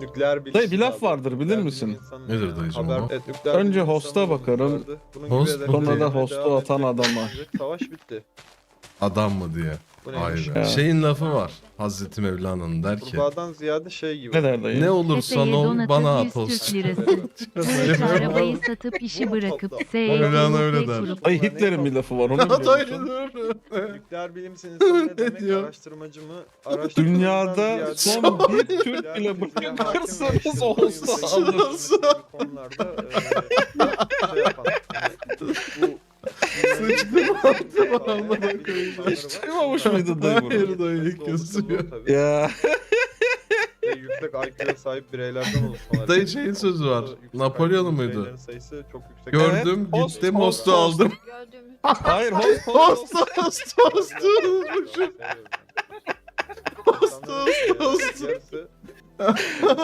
Nükleer bilim. Dayı bir laf abi. vardır, bilir Nükleer misin? bilim insanı- Nedir dayıcım Haber, o? evet, nükleer Önce bilim hosta insanı bakarım, vardı. Bunun host gibi mu? ederek Sonra da devam hostu atan adama. Savaş bitti. Adam mı diye. Bu be. Ya. Şeyin lafı var. Hazreti Mevlana'nın der ki. Kurbağadan ziyade şey gibi. Ne der dayı? Ne olursan ol bana 100 at olsun. Buradaki arabayı satıp işi bırakıp Mevlana öyle der. Ay Hitler'in bir lafı var onu biliyor musun? dur. Nükleer bilim insanı ne demek? diyor? Araştırmacı mı? Araştırmacıdan Dünyada son bir Türk bile bırakırsanız olsa alır. konularda e, şey yapan. Bu Sıçramamış mıydı dayı bunu? Hayır dayı ilk yazıyor. Ya Ve yüksek IQ'ya sahip bireylerden oluşmaları. Dayı şeyin sözü var. Yüksek Napolyon'un IQ'lu muydu? bireylerin sayısı çok yüksek. Gördüm Evet, host, gittim host, hostu host. aldım. Gördüğümüz. hayır host host. Hostu. Hostu Hostu hostu hostu. hostu.